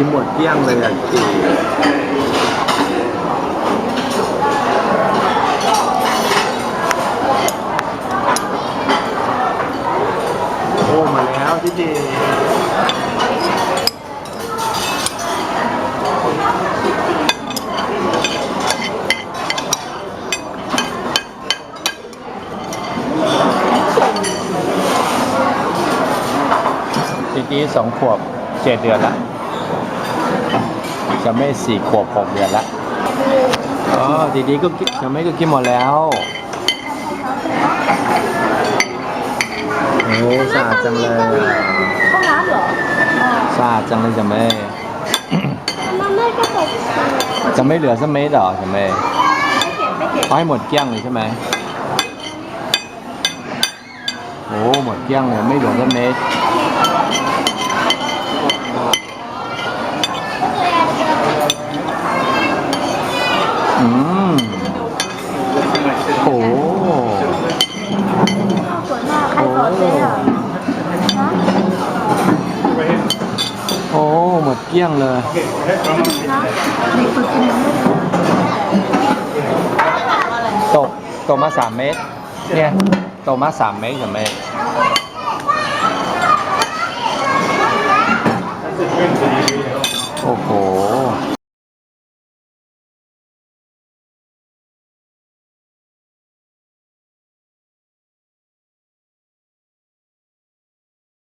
กินหมดเกลี้ยงเลยอะจีโอ้มาแล้วจีจีจีจีสองขวบเจ็ดเดือนละ จะไม่สี่ขวบหกเดือนละอ๋อจีจีก็กินจะไม่ก็กินหมดแล้วโอ้สะอาดจังเลยอะห้องน้ำเหรอสะอาดจังเลยจะไม่มันไม่กระตุกจะไม่เหลือสักเม็ดเหรอจะไม่ไม่เก็บไม่เก็บเอาให้หมดเกลี้ยงเลยใช่ไหมโอ้หมดเกลี้ยงเลยไม่เหลือสักเม็ด อืมโอ้สวยมากใครสอนเลยอะโอ้หมดเกลี้ยงเลยนะเด็กฝึกกินยังไม่ได้ตกตกมาสามเมตร เนี่ยตกมาสามเมตรใช่ไห